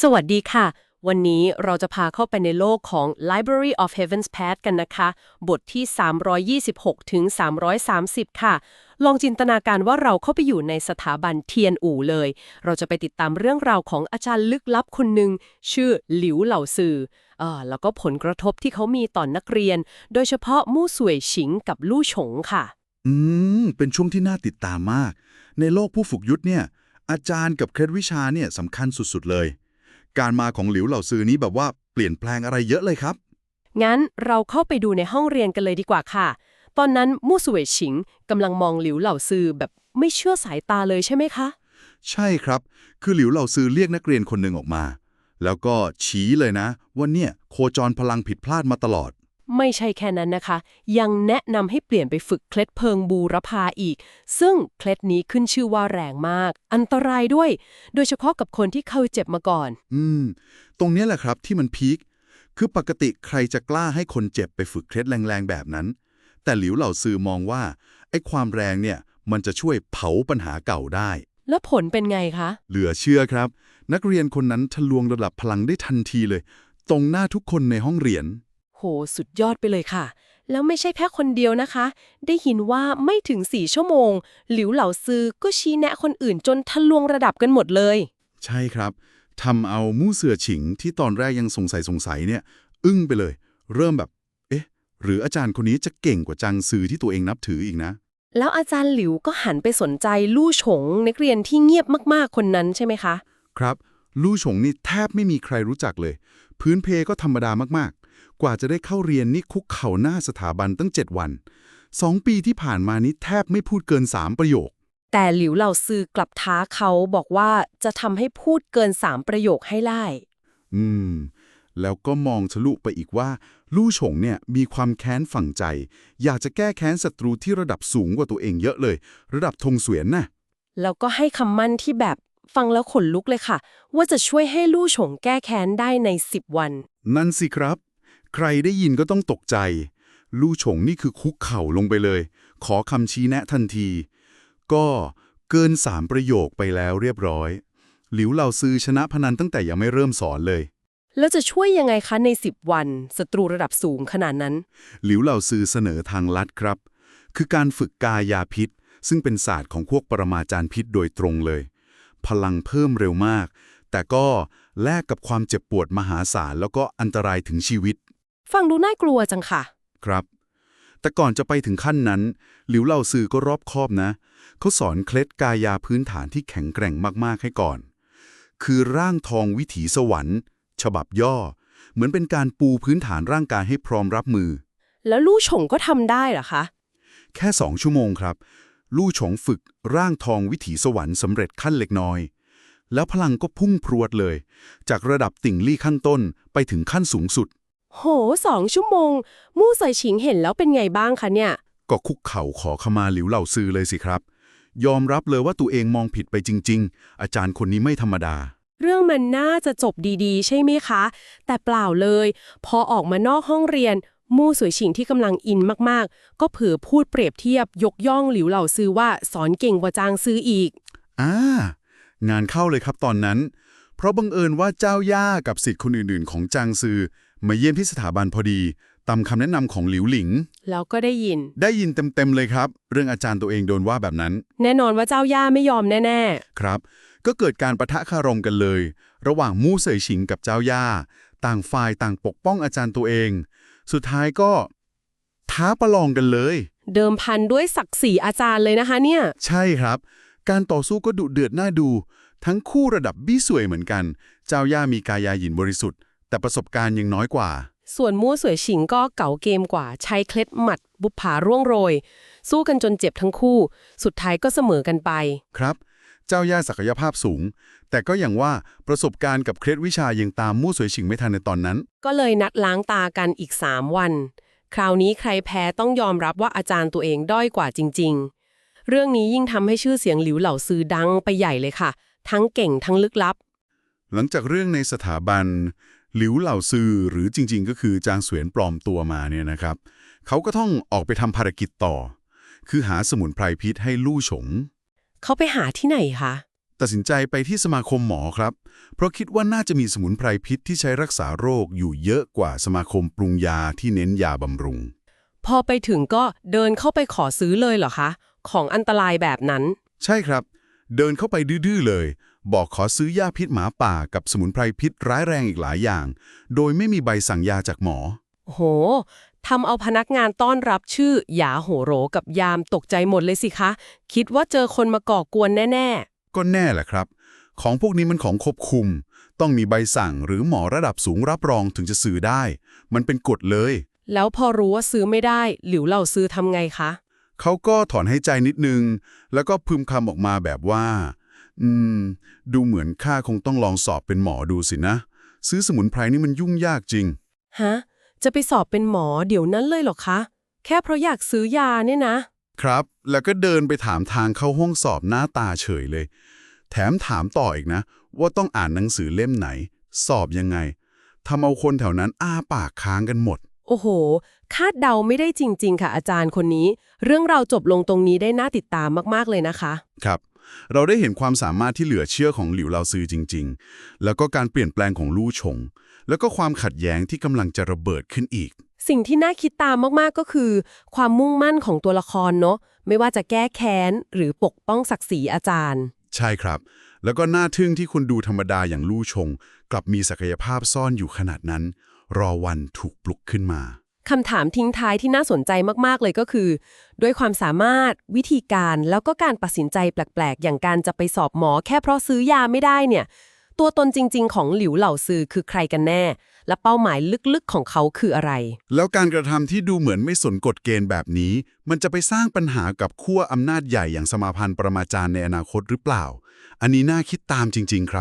สวัสดีค่ะ วันนี้เราจะพาเข้าไปในโลกของ Library of Heaven's Path กันนะคะ บทที่ 326 ถึง 330 ค่ะ ลองจินตนาการว่าเราเข้าไปอยู่ในสถาบันเทียนอู่เลย เราจะไปติดตามเรื่องราวของอาจารย์ลึกลับคนหนึ่งชื่อหลิวเหล่าซือเออแล้วก็ผลกระทบที่เขามีต่อนนักเรียน โดยเฉพาะมู่สวยฉิงกับลู่ฉงค่ะ อืม เป็นช่วงที่น่าติดตามมาก ในโลกผู้ฝึกยุทธเนี่ย อาจารย์กับเคล็ดวิชาเนี่ยสำคัญสุดๆเลย การมาของหลิวเหล่าซือนี้แบบว่าเปลี่ยนแปลงอะไรเยอะเลยครับ งั้นเราเข้าไปดูในห้องเรียนกันเลยดีกว่าค่ะ ตอนนั้นมู่สวยฉิงกำลังมองหลิวเหล่าซือแบบไม่เชื่อสายตาเลยใช่ไหมคะ ใช่ครับ คือหลิวเหล่าซือเรียกนักเรียนคนหนึ่งออกมา แล้วก็ชี้เลยนะว่าเนี่ยโคจรพลังผิดพลาดมาตลอด ไม่ใช่แค่นั้นนะคะ ยังแนะนำให้เปลี่ยนไปฝึกเคล็ดเพิงบูรพาอีก ซึ่งเคล็ดนี้ขึ้นชื่อว่าแรงมาก อันตรายด้วย โดยเฉพาะกับคนที่เคยเจ็บมาก่อน อืม ตรงเนี้ยแหละครับที่มันพีคคือปกติใครจะกล้าให้คนเจ็บไปฝึกเคล็ดแรงๆแบบนั้น แต่หลิวเหล่าซือมองว่าไอ้ความแรงเนี่ยมันจะช่วยเผาปัญหาเก่าได้ แล้วผลเป็นไงคะ เหลือเชื่อครับ นักเรียนคนนั้นทะลวงระดับพลังได้ทันทีเลย ตรงหน้าทุกคนในห้องเรียน โหสุดยอดไปเลยค่ะ แล้วไม่ใช่แค่คนเดียวนะคะ ได้ยินว่าไม่ถึงสี่ชั่วโมง หลิวเหล่าซือก็ชี้แนะคนอื่นจนทะลวงระดับกันหมดเลย ใช่ครับทำเอามู่เสือฉิงที่ตอนแรกยังสงสัยสงสัยเนี่ย อึ้งไปเลย เริ่มแบบ เอ๊ะ หรืออาจารย์คนนี้จะเก่งกว่าจังซือที่ตัวเองนับถืออีกนะ แล้วอาจารย์หลิวก็หันไปสนใจลู่ฉงนักเรียนที่เงียบมากๆคนนั้นใช่ไหมคะ ครับ ลู่ฉงนี่แทบไม่มีใครรู้จักเลย พื้นเพก็ธรรมดามากๆ กว่าจะได้เข้าเรียนนี่คุกเข่าหน้าสถาบันตั้ง 7 วันสองปีที่ผ่านมานี้แทบไม่พูดเกิน 3 ประโยค แต่หลิวเหล่าซือกลับท้าเขาบอกว่าจะทำให้พูดเกินสามประโยคให้ได้ อืม แล้วก็มองทะลุไปอีกว่า ลู่ฉงเนี่ยมีความแค้นฝังใจ อยากจะแก้แค้นศัตรูที่ระดับสูงกว่าตัวเองเยอะเลย ระดับธงเสวียนน่ะแล้วก็ให้คำมั่นที่แบบฟังแล้วขนลุกเลยค่ะ ว่าจะช่วยให้ลู่ฉงแก้แค้นได้ใน 10 วัน นั่นสิครับ ใครได้ยินก็ต้องตกใจ ลู่ฉงนี่คือคุกเข่าลงไปเลย ขอคำชี้แนะทันที ก็เกินสามประโยคไปแล้วเรียบร้อย หลิวเหล่าซือชนะพนันตั้งแต่ยังไม่เริ่มสอนเลย แล้วจะช่วยยังไงคะใน 10 วันศัตรูระดับสูงขนาดนั้น หลิวเหล่าซือเสนอทางลัดครับ คือการฝึกกายาพิษ ซึ่งเป็นศาสตร์ของพวกปรมาจารย์พิษโดยตรงเลย พลังเพิ่มเร็วมาก แต่ก็แลกกับความเจ็บปวดมหาศาลแล้วก็อันตรายถึงชีวิต ฟังดูน่ากลัวจังค่ะ ครับ แต่ก่อนจะไปถึงขั้นนั้น หลิวเหล่าซือก็รอบคอบนะ เขาสอนเคล็ดกายาพื้นฐานที่แข็งแกร่งมากๆให้ก่อน คือร่างทองวิถีสวรรค์ ฉบับย่อ เหมือนเป็นการปูพื้นฐานร่างกายให้พร้อมรับมือ แล้วลู่ฉงก็ทำได้เหรอคะ แค่สองชั่วโมงครับ ลู่ฉงฝึกร่างทองวิถีสวรรค์สำเร็จขั้นเล็กน้อยแล้วพลังก็พุ่งพรวดเลย จากระดับติ่งลี่ขั้นต้นไปถึงขั้นสูงสุด โหสองชั่วโมง มู่ใส่ฉิงเห็นแล้วเป็นไงบ้างคะเนี่ย ก็คุกเข่าขอขมาหลิวเหล่าซือเลยสิครับ ยอมรับเลยว่าตัวเองมองผิดไปจริง ๆ อาจารย์คนนี้ไม่ธรรมดา เรื่องมันน่าจะจบดีๆ ใช่ไหมคะ แต่เปล่าเลย พอออกมานอกห้องเรียน มู่สวยฉิงที่กำลังอินมากๆ ก็เผลอพูดเปรียบเทียบยกย่องหลิวเหล่าซื้อว่าสอนเก่งกว่าจางซื้ออีกอ่างานเข้าเลยครับตอนนั้น เพราะบังเอิญว่าเจ้าย่ากับสิทธิ์คนอื่นๆ ของจางซือ มาเยี่ยมที่สถาบันพอดีตามคำแนะนำของหลิวหลิง แล้วก็ได้ยิน ได้ยินเต็มๆเลยครับ เรื่องอาจารย์ตัวเองโดนว่าแบบนั้น แน่นอนว่าเจ้าย่าไม่ยอมแน่ครับ ก็เกิดการประทะคารมกันเลย ระหว่างมู่เสยฉิงกับเจ้าย่า ต่างฝ่ายต่างปกป้องอาจารย์ตัวเอง สุดท้ายก็ ท้าประลองกันเลยๆเดิมพันด้วยศักดิ์ศรีอาจารย์เลยนะคะเนี่ย ใช่ครับ การต่อสู้ก็ดุเดือดน่าดู ทั้งคู่ระดับบี้สวยเหมือนกัน เจ้าย่ามีกายาหยินบริสุทธิ์ แต่ประสบการณ์ยังน้อยกว่า ส่วนมู่สวยฉิงก็เก๋าเกมกว่า ใช้เคล็ดหมัด บุปผาร่วงโรย สู้กันจนเจ็บทั้งคู่ สุดท้ายก็เสมอกันไป ครับ เจ้าย่าศักยภาพสูง แต่ก็อย่างว่าประสบการณ์กับเคล็ดวิชายังตามมู่สวยฉิงไม่ทันในตอนนั้น ก็เลยนัดล้างตากันอีก 3 วัน คราวนี้ใครแพ้ต้องยอมรับว่าอาจารย์ตัวเองด้อยกว่าจริง ๆ เรื่องนี้ยิ่งทำให้ชื่อเสียงหลิวเหล่าซือดังไปใหญ่เลยค่ะ ทั้งเก่งทั้งลึกลับ หลังจากเรื่องในสถาบัน หลิวเหล่าซือหรือจริง ๆ ก็คือจางเสวียนปลอมตัวมาเนี่ยนะครับ เขาก็ต้องออกไปทำภารกิจต่อ คือหาสมุนไพรพิษให้ลู่ฉง เขาไปหาที่ไหนคะ ตัดสินใจไปที่สมาคมหมอครับ เพราะคิดว่าน่าจะมีสมุนไพรพิษที่ใช้รักษาโรคอยู่เยอะกว่าสมาคมปรุงยาที่เน้นยาบำรุง พอไปถึงก็เดินเข้าไปขอซื้อเลยเหรอคะ ของอันตรายแบบนั้น ใช่ครับ เดินเข้าไปดื้อๆเลย บอกขอซื้อยาพิษหมาป่ากับสมุนไพรพิษร้ายแรงอีกหลายอย่าง โดยไม่มีใบสั่งยาจากหมอ โหทำเอาพนักงานต้อนรับชื่อหยาโหโหรกับยามตกใจหมดเลยสิคะ คิดว่าเจอคนมาก่อกวนแน่ก็แน่แหละครับ ของพวกนี้มันของควบคุม ต้องมีใบสั่งหรือหมอระดับสูงรับรองถึงจะซื้อได้ มันเป็นกฎเลยๆแล้วพอรู้ว่าซื้อไม่ได้หลิวเหล่าซื้อทำไงคะ เขาก็ถอนให้ใจนิดนึง แล้วก็พึมคำออกมาแบบว่า อืม ดูเหมือนข้าคงต้องลองสอบเป็นหมอดูสินะ ซื้อสมุนไพรนี่มันยุ่งยากจริง ฮะ จะไปสอบเป็นหมอเดี๋ยวนั้นเลยเหรอคะ แค่เพราะอยากซื้อยาเนี่ยนะ ครับ แล้วก็เดินไปถามทางเข้าห้องสอบหน้าตาเฉยเลย แถมถามต่ออีกนะ ว่าต้องอ่านหนังสือเล่มไหน สอบยังไงทำเอาคนแถวนั้นอ้าปากค้างกันหมด โอ้โห คาดเดาไม่ได้จริง ๆ ค่ะอาจารย์คนนี้ เรื่องราวจบลงตรงนี้ได้น่าติดตามมากๆเลยนะคะ ครับ เราได้เห็นความสามารถที่เหลือเชื่อของหลิวเหลาซือจริง ๆ แล้วก็การเปลี่ยนแปลงของลู่ชง แล้วก็ความขัดแย้งที่กำลังจะระเบิดขึ้นอีก สิ่งที่น่าคิดตามมากๆก็คือ ความมุ่งมั่นของตัวละครเนาะไม่ว่าจะแก้แค้นหรือปกป้องศักดิ์ศรีอาจารย์ ใช่ครับ แล้วก็น่าทึ่งที่คนดูธรรมดาอย่างลู่ชง กลับมีศักยภาพซ่อนอยู่ขนาดนั้น รอวันถูกปลุกขึ้นมา คำถามทิ้งท้ายที่น่าสนใจมากๆเลยก็คือ ด้วยความสามารถวิธีการแล้วก็การตัดสินใจแปลกๆ อย่างการจะไปสอบหมอแค่เพราะซื้อยาไม่ได้เนี่ย ตัวตนจริง ๆ ของหลิวเหล่าซือคือใครกันแน่ และเป้าหมายลึกๆของเขาคืออะไร แล้วการกระทำที่ดูเหมือนไม่สนกฎเกณฑ์แบบนี้ มันจะไปสร้างปัญหากับขั้วอำนาจใหญ่อย่างสมาพันธ์ประมาจารย์ในอนาคตหรือเปล่า อันนี้น่าคิดตามจริง ๆ ครับ